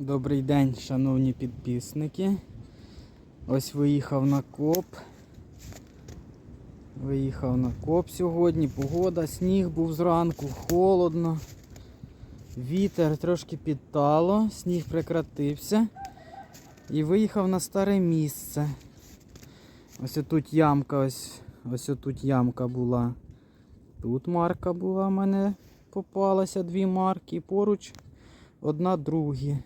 Добрий день, шановні підписники. Ось виїхав на коп. Виїхав на коп сьогодні. Погода, сніг був зранку, холодно. Вітер трошки підтало, сніг прекратився. І виїхав на старе місце. Ось тут ямка, ось, ось тут ямка була. Тут марка була в мене попалася, дві марки. Поруч одна другі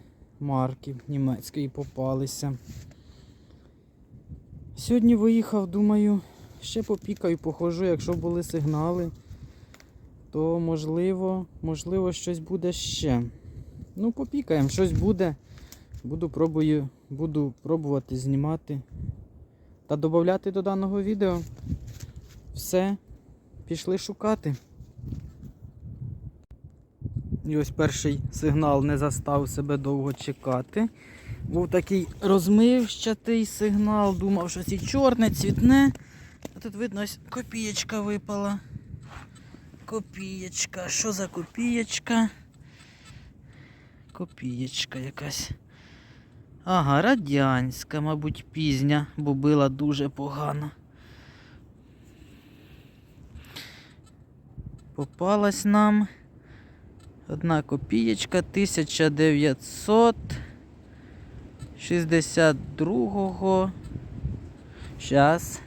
марки німецької попалися. Сьогодні виїхав, думаю, ще попікаю, похожу, якщо були сигнали, то можливо, можливо, щось буде ще. Ну, попікаємо, щось буде. Буду пробую, буду пробувати знімати та додати до даного відео. Все, пішли шукати. І ось перший сигнал не застав себе довго чекати. Був такий розмивчатий сигнал, думав, що ці чорне, цвітне. А тут видно, ось копієчка випала. Копієчка. Що за копієчка? Копієчка якась. Ага, радянська, мабуть, пізня, бо била дуже погано. Попалась нам. Одна копієчка 1962 Щас.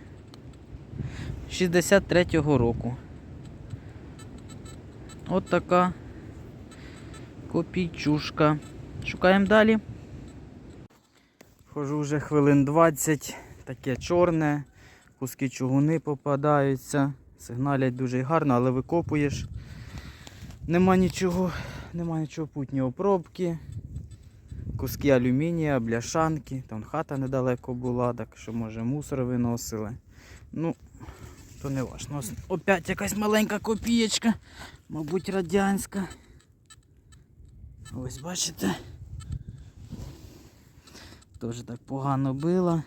63-го року. От така копійчушка. Шукаємо далі. Хожу вже хвилин 20, таке чорне, куски чугуни попадаються. Сигналять дуже гарно, але викопуєш. Нема нічого, нема нічого путнього пробки. Куски алюмінія, бляшанки, там хата недалеко була, так що може мусор виносили. Ну, то не важно. Опять якась маленька копієчка, мабуть, радянська. Ось бачите. Теж так погано била.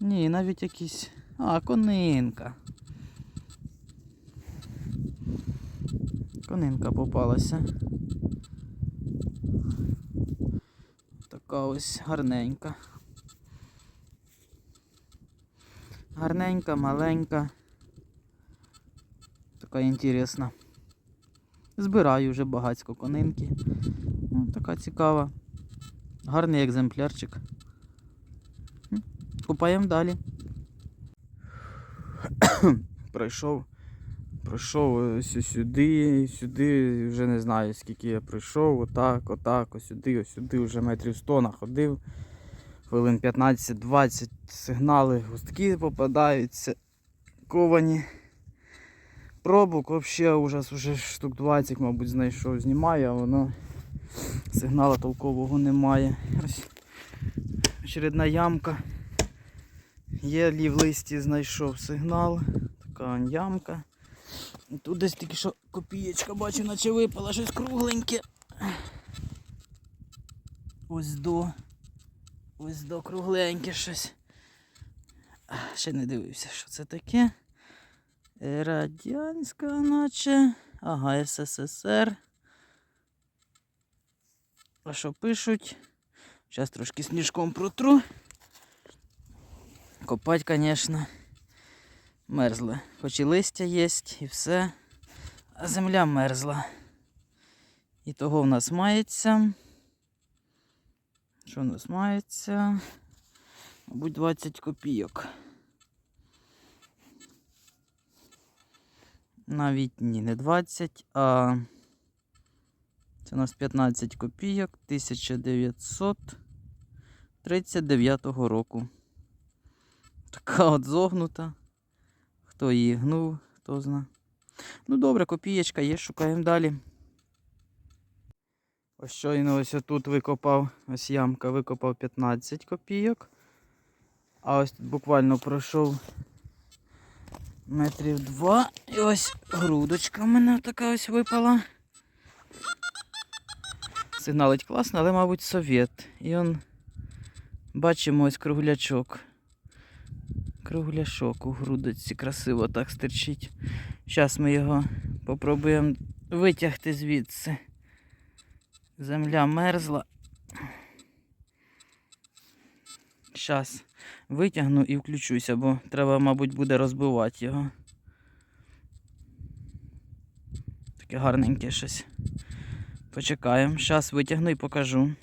Ні, навіть якісь. А, конинка. Конинка попалася. Така ось гарненька. Гарненька, маленька. Така інтересна. Збираю вже багацько конинки. Така цікава. Гарний екземплярчик. Купаємо далі. Пройшов Пройшов ось сюди, сюди, вже не знаю скільки я пройшов, отак, отак, сюди, ось сюди, вже метрів 100 находив. Хвилин 15-20 сигнали, густки попадаються, ковані. Пробук взагалі ужас, уже штук 20, мабуть, знайшов, знімаю, а воно сигналу толкового немає. Ось очередна ямка. Є в листі знайшов сигнал. Така ямка. Тут десь тільки що копієчка, бачу, наче випала щось кругленьке. Ось до. Ось до кругленьке щось. Ще не дивився, що це таке. Е, Радянська, наче. Ага, СССР. А що пишуть? Зараз трошки сніжком протру. Копать, звісно мерзла. Хоч і листя є, і все. А земля мерзла. І того в нас мається. Що в нас мається? Мабуть, 20 копійок. Навіть ні, не 20, а це у нас 15 копійок 1939 року. Така от зогнута. Хто її гнув, хто зна. Ну добре, копієчка є, шукаємо далі. Ось щойно ось тут викопав, ось ямка, викопав 15 копійок. А ось тут буквально пройшов метрів два. І ось грудочка в мене така ось випала. Сигналить класно, але, мабуть, совєт. І он бачимо ось круглячок кругляшок у грудочці красиво так стирчить. Зараз ми його попробуємо витягти звідси. Земля мерзла. Зараз витягну і включуся, бо треба, мабуть, буде розбивати його. Таке гарненьке щось. Почекаємо, зараз витягну і покажу.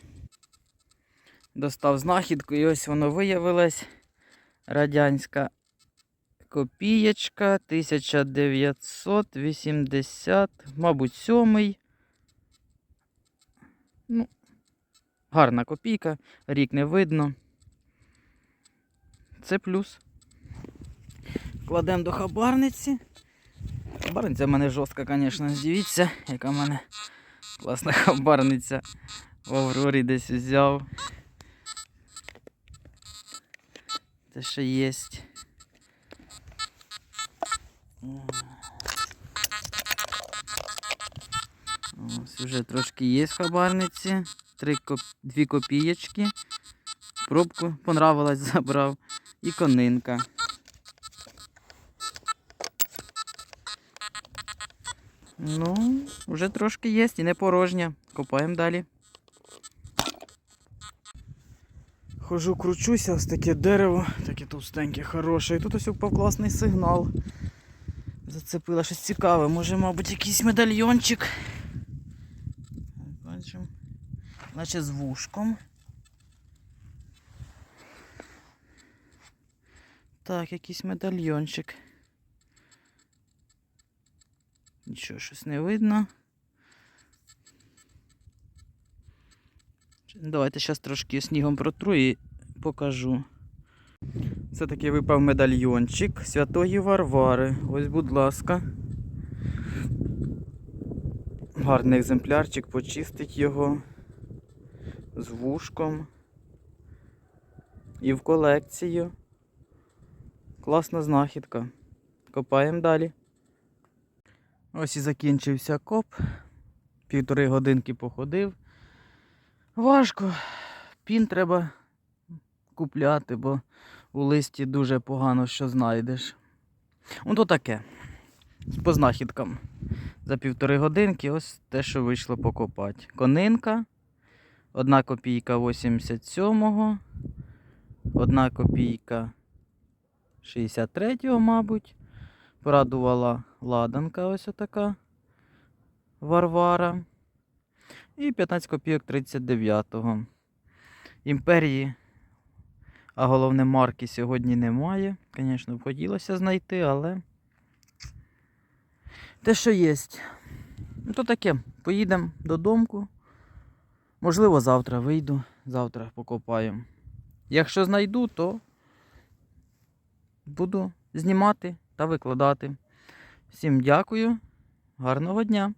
Достав знахідку і ось воно виявилось. Радянська копієчка 1980, мабуть, сьомий. Ну, гарна копійка, рік не видно. Це плюс. Кладемо до хабарниці. Хабарниця в мене жорстка, звісно, дивіться, яка в мене класна хабарниця. В Аврорі десь взяв. Те, що є. Ось вже трошки є в хабарниці. Три коп... Дві копієчки. Пробку понравилась, забрав. І конинка. Ну, вже трошки є і не порожня. Копаємо далі. Хожу, кручуся, ось таке дерево, таке товстеньке, хороше. І тут ось упав класний сигнал. Зацепила щось цікаве. Може, мабуть, якийсь медальйончик. Бачимо. Наче з вушком. Так, якийсь медальйончик. Нічого, щось не видно. Давайте зараз трошки снігом протру і покажу. Це таки випав медальйончик Святої Варвари. Ось, будь ласка. Гарний екземплярчик, почистить його з вушком. І в колекцію. Класна знахідка. Копаємо далі. Ось і закінчився коп. Півтори годинки походив. Важко. Пін треба купляти, бо у листі дуже погано що знайдеш. Ну таке. По знахідкам. За півтори годинки ось те, що вийшло покопати. Конинка. Одна копійка 87-го. Одна копійка 63-го, мабуть. Порадувала ладанка ось отака. Варвара. І 15 копійок 39-го. Імперії, а головне марки сьогодні немає. Звісно, б хотілося знайти, але те, що є. Ну, то таке, поїдемо додому. Можливо, завтра вийду, завтра покопаємо. Якщо знайду, то буду знімати та викладати. Всім дякую, гарного дня!